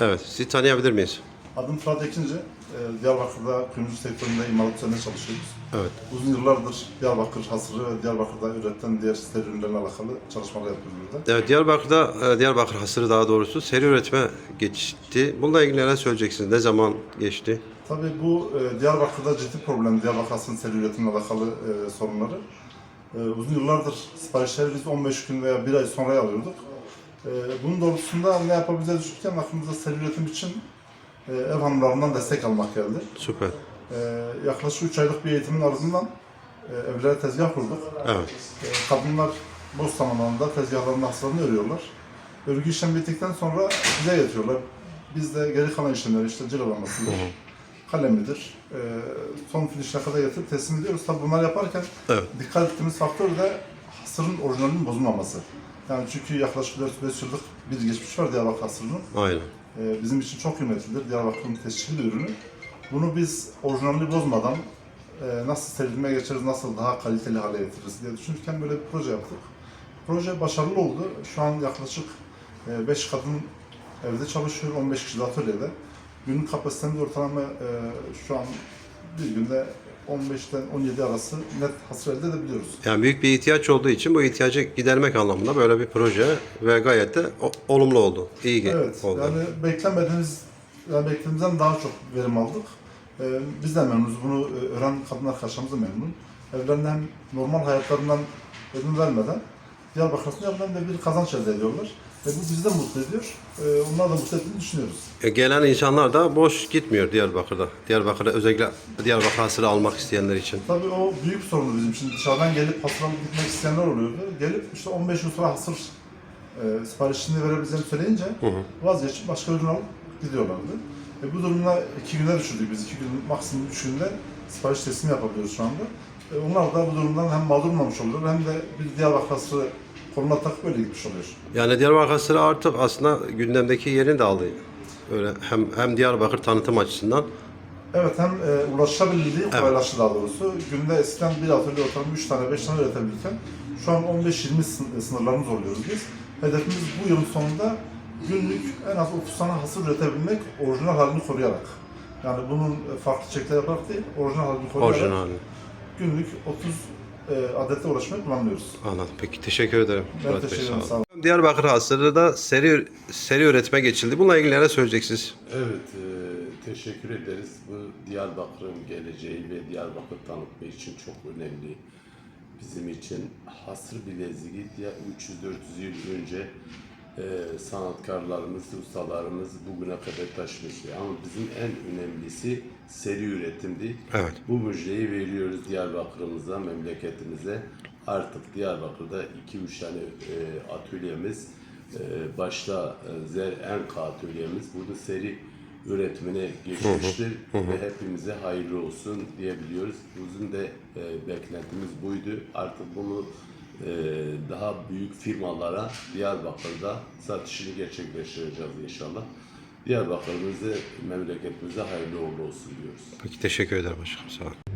Evet, sizi tanıyabilir miyiz? Adım Fırat Ekinci. Ee, Diyarbakır'da kuyumcu sektöründe imalat üzerine çalışıyoruz. Evet. Uzun yıllardır Diyarbakır hasırı ve Diyarbakır'da üretilen diğer site ürünlerine alakalı çalışmalar yapıyoruz burada. Evet, Diyarbakır'da, e, Diyarbakır hasırı daha doğrusu seri üretime geçti. Bununla ilgili neler söyleyeceksiniz? Ne zaman geçti? Tabii bu e, Diyarbakır'da ciddi problem. Diyarbakır hasırın seri üretimle alakalı e, sorunları. E, uzun yıllardır siparişleri biz 15 gün veya 1 ay sonra alıyorduk. E, bunun doğrultusunda ne yapabileceğiz düşünürken aklımıza seri üretim için e, ev hanımlarından destek almak geldi. Süper. E, yaklaşık 3 aylık bir eğitimin ardından e, evlere tezgah kurduk. Evet. E, Kadınlar boş zamanlarında tezgahlarında haslarını örüyorlar. Örgü işlemi bittikten sonra bize getiriyorlar. Biz de geri kalan işlemleri işte cilalamasıdır, kalemidir, e, son finişine kadar getirip teslim ediyoruz. Tabii bunları yaparken Evet. dikkat ettiğimiz faktör de hasırın orijinalinin bozulmaması. Yani çünkü yaklaşık 4-5 yıllık bir geçmiş var Diyarbakır hasırının. Aynen. Ee, bizim için çok kıymetlidir. Diyarbakır'ın bir ürünü. Bunu biz orijinalini bozmadan e, nasıl serilmeye geçeriz, nasıl daha kaliteli hale getiririz diye düşünürken böyle bir proje yaptık. Proje başarılı oldu. Şu an yaklaşık 5 kadın evde çalışıyor, 15 kişi de atölyede. Günlük kapasitemiz ortalama e, şu an bir günde 15'ten 17 arası net hasır elde edebiliyoruz. Yani büyük bir ihtiyaç olduğu için bu ihtiyacı gidermek anlamında böyle bir proje ve gayet de o- olumlu oldu. İyi ge- Evet, oldu. yani beklemediğimiz, yani beklediğimizden daha çok verim aldık. Ee, biz de memnunuz, bunu e, öğren kadın arkadaşlarımız da memnun. Evlerinde hem normal hayatlarından ödün vermeden Diyarbakır'ın yanından da bir kazanç elde ediyorlar. Ve bu bizi de mutlu ediyor. Ee, onlar da mutlu ettiğini düşünüyoruz. E, Gelen insanlar da boş gitmiyor Diyarbakır'da. Diyarbakır'da özellikle Diyarbakır hasırı almak isteyenler için. Tabii o büyük bir sorundu bizim için. Dışarıdan gelip hasır alıp gitmek isteyenler oluyordu. Gelip işte 15 gün sonra hasır e, siparişini verebileceğini söyleyince vazgeçip başka ürün alıp gidiyorlardı. E, bu durumda iki güne düşürdük biz. iki gün, maksimum üç günde sipariş teslimi yapabiliyoruz şu anda. E, onlar da bu durumdan hem mağdur olmamış oluyor hem de bir Diyarbakır hasırı koluna takıp öyle gitmiş oluyor. Yani Diyarbakır hasırı artık aslında gündemdeki yerini de aldı. Öyle hem hem Diyarbakır tanıtım açısından Evet hem e, ulaşılabilirliği kolaylaştı daha doğrusu. Günde eskiden bir atölye ortalama 3 tane 5 tane üretebilirken şu an 15-20 sın- sınırlarını zorluyoruz biz. Hedefimiz bu yılın sonunda günlük en az 30 tane hasır üretebilmek orijinal halini koruyarak. Yani bunun e, farklı çiçekler yaparak değil, orijinal halini koruyarak orijinal. günlük 30 e, adete ulaşmayı planlıyoruz. Anladım. Peki teşekkür ederim. Ben Murat Bey, teşekkür sağ ederim, olun. sağ olun. Diyarbakır hasırı da seri seri üretime geçildi. Bununla ilgili neler söyleyeceksiniz? Evet, e, teşekkür ederiz. Bu Diyarbakır'ın geleceği ve Diyarbakır tanıtma için çok önemli. Bizim için hasır bileziği diye 300-400 yıl önce e, sanatkarlarımız, ustalarımız bugüne kadar taşımıştı. Ama bizim en önemlisi seri üretimdi. Evet. Bu müjdeyi veriyoruz Diyarbakır'ımıza, memleketimize. Artık Diyarbakır'da 2-3 tane e, atölyemiz, e, başta e, Zer Enka atölyemiz burada seri üretimine geçmiştir ve hepimize hayırlı olsun diyebiliyoruz. Bizim de e, beklentimiz buydu. Artık bunu daha büyük firmalara Diyarbakır'da satışını gerçekleştireceğiz inşallah. Diyarbakır'ımızı, memleketimize hayırlı uğurlu olsun diyoruz. Peki teşekkür ederim başkanım. Sağ olun.